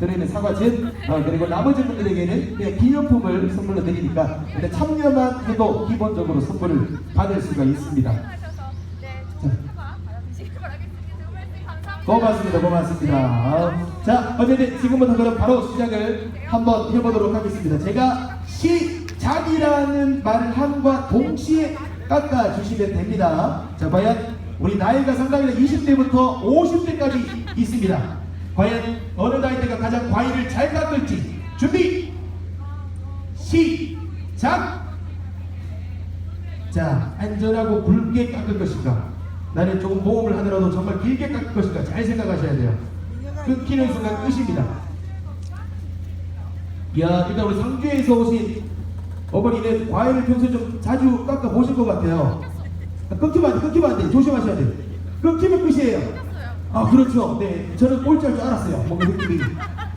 들어있는 사과즙 어, 그리고 나머지 분들에게는 그냥 기념품을 선물로 드리니까 일단 참여만 해도 기본적으로 선물을 받을 수가 있습니다. 고맙습니다. 고맙습니다. 어, 자, 어쨌든 지금부터 그럼 바로 시작을 한번 해보도록 하겠습니다. 제가 시작이라는 말을 함과 동시에 깎아주시면 됩니다. 자, 과연 우리 나이가 상당히 20대부터 50대까지 있습니다. 과연 어느 나이대가 가장 과일을 잘 깎을지 준비 시작! 자, 안전하고 굵게 깎을 것인가? 나는 조금 모험을 하더라도 정말 길게 깎을 것인가? 잘 생각하셔야 돼요. 끊기는 순간 끝입니다. 야, 일단 우리 상주에서 오신 어머니는 과일을 평소에 좀 자주 깎아 보실 것 같아요. 끊기면 안 돼, 끊기면 안 돼. 조심하셔야 돼요. 끊기면 끝이에요. 아, 그렇죠. 네, 저는 꼴찌할 줄 알았어요. 뭔가 느낌이.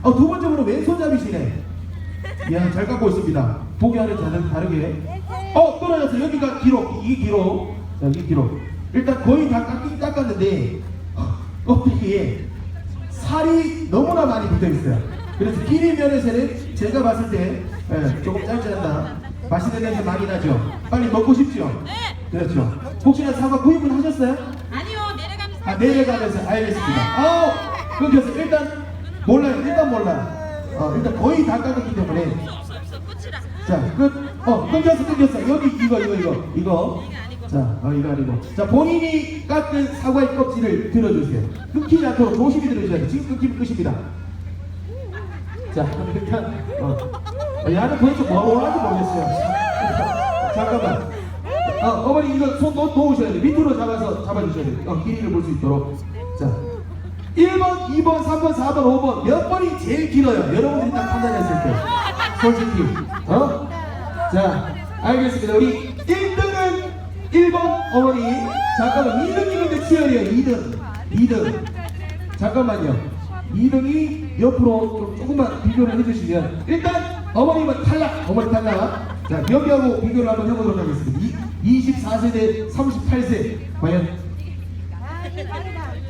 어, 두 번째로 왼손잡이시네. 야, 잘 깎고 있습니다. 보기와는 다른, 다르게. 어, 떨어졌어. 여기가 기록. 이게 기록. 자, 이게 기록. 일단 거의 다 깎긴 깎았는데, 어, 껍데기에 살이 너무나 많이 붙어 있어요. 그래서 길이 면에서는 제가 봤을 때 예, 조금 짧지 않나. 맛있는 냄새 많이 나죠? 빨리 먹고 싶죠? 네. 그렇죠. 혹시나 사과 구입은 하셨어요? 아니요 아, 내려가면서 알겠습니다. 아우, 끊겼어. 일단 몰라요. 일단 몰라. 어, 일단 거의 다 깎았기 때문에. 자, 끝. 어, 끊겼어, 끊겼어. 여기 이거, 이거, 이거, 이거. 자, 어, 이거 아니고. 자, 본인이 깎은 사과의 껍질을 들어주세요. 끊기지 않도록 조심히 들어주셔야 돼요. 지금 끊기면 끝입니다. 자, 일단, 어, 어, 야는 도대체 뭐 하는지 모르겠어요. 잠깐만. 어, 어머니 이거 손 놓, 놓으셔야 돼요. 밑으로 잡아서 잡아주셔야 돼요. 어, 길이를 볼 수 있도록. 자. 1번, 2번, 3번, 4번, 5번 몇 번이 제일 길어요? 여러분들이 딱 판단했을 때. 솔직히. 어? 자, 알겠습니다. 우리 1등은 1번 어머니. 잠깐만, 2등이면 치열이에요. 2등. 2등. 잠깐만요. 2등이 옆으로 좀 조금만 비교를 해주시면 일단 어머님은 탈락. 어머니 탈락. 자, 여기하고 비교를 한번 해보도록 하겠습니다. 이, 24세 대 38세. 과연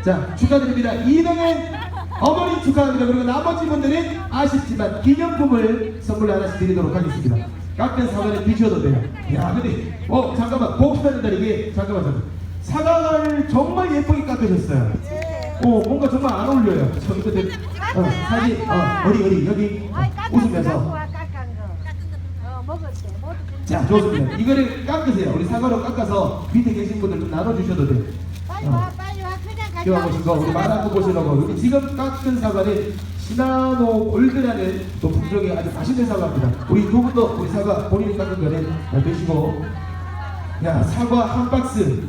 자 축하드립니다. 2등은 어머니 축하합니다. 그리고 나머지 분들은 아쉽지만 기념품을 선물 하나씩 드리도록 하겠습니다. 깎은 사과를 드셔도 돼요. 야 근데 어 잠깐만 복수하는 날 이게 잠깐만 잠깐 사과를 정말 예쁘게 깎으셨어요. 어 뭔가 정말 안 어울려요. 저기 근데 어, 사진 어, 어디 어디 여기 어, 웃으면서 자 좋습니다. 이거를 깎으세요. 우리 사과로 깎아서 밑에 계신 분들 좀 나눠주셔도 돼요. 빨리 와 빨리 와. 그냥 가자 키워보신 거 우리 말하고. 보시라고. 여기 지금 깎은 사과는 시나노 골드라는 또 품종의 아주 맛있는 사과입니다. 우리 두 분도 우리 사과 본인이 깎은 거는 드시고. 야 사과 한 박스